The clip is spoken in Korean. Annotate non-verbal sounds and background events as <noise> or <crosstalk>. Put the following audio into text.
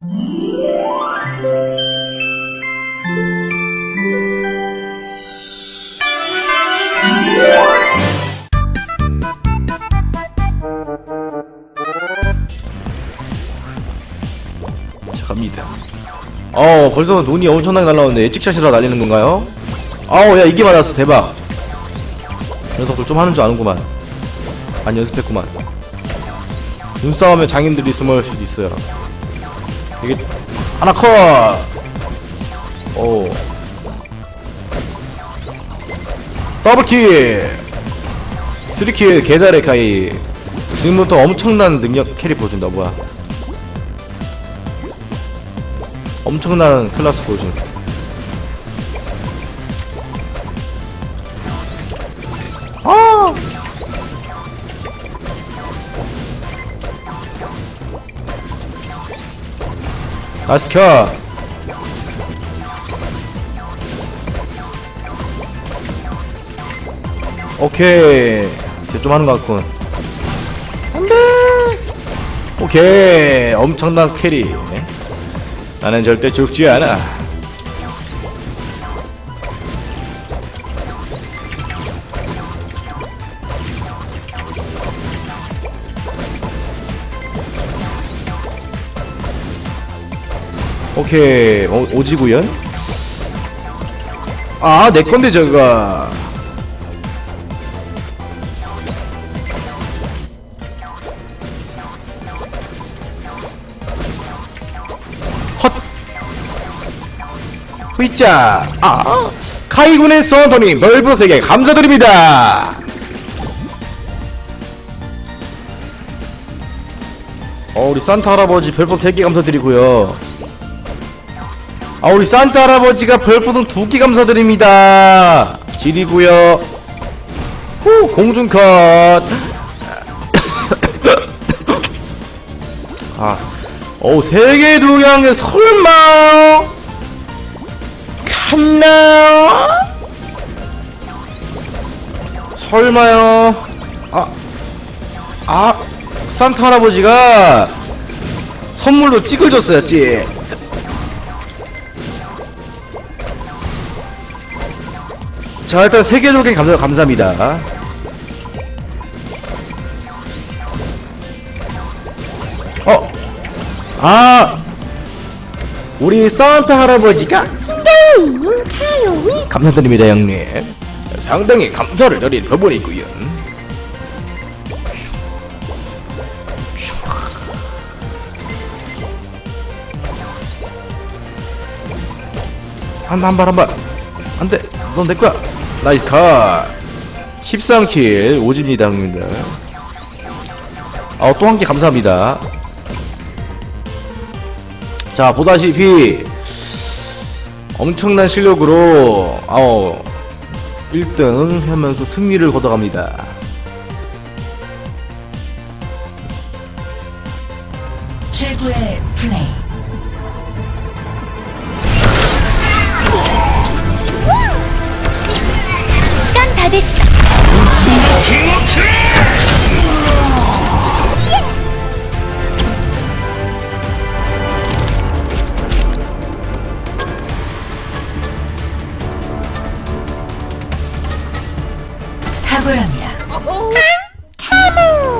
자, 갑니다. 어, 벌써 돈이 엄청나게 날라오는데 예측샷이라 날리는 건가요? 아우, 야, 이게 맞았어. 대박. 녀석들 좀 하는 줄 아는구만. 많이 연습했구만. 눈싸움에 장인들이 숨을 수도 있어요. 이게, 하나 컷! 오. 더블킬! 쓰리킬 개잘해, 카이. 지금부터 엄청난 능력 캐리 보여준다, 뭐야. 엄청난 클라스 보여준. 아! 나이스 켜! 오케이. 이제 좀 하는 것 같군. 안 돼! 오케이. 엄청난 캐리. 나는 절대 죽지 않아. 오케이. 오, 오지구연? 아 내 건데 저가 헛. 후이자 아 카이군의 선더님 넓은 세계 감사드립니다. 어 우리 산타 할아버지 별풍 3개 감사드리고요 아 우리 산타 할아버지가 별풍선 2개 감사드립니다. 지리고요. 후 공중컷. <coughs> 아 어우 세계 동양에 설마? 갔나? 설마요? 아 아, 산타 할아버지가 선물로 찍을 줬어야지. 자, 일단 세계적인 감사, 감사합니다. 어, 아, 우리 산타 할아버지가 감사드립니다, 형님. 상당히 감사를 드릴 부분이고요. 한, 한 발, 한 발. 안 돼. 넌 내 거야. 나이스 컷. 13킬, 오집니다, 형님들. 아, 또 한 개 감사합니다. 자, 보다시피, 엄청난 실력으로, 아우, 1등 하면서 승리를 거둬갑니다. 최고의 플레이. 예. 탁월합니다. 카모.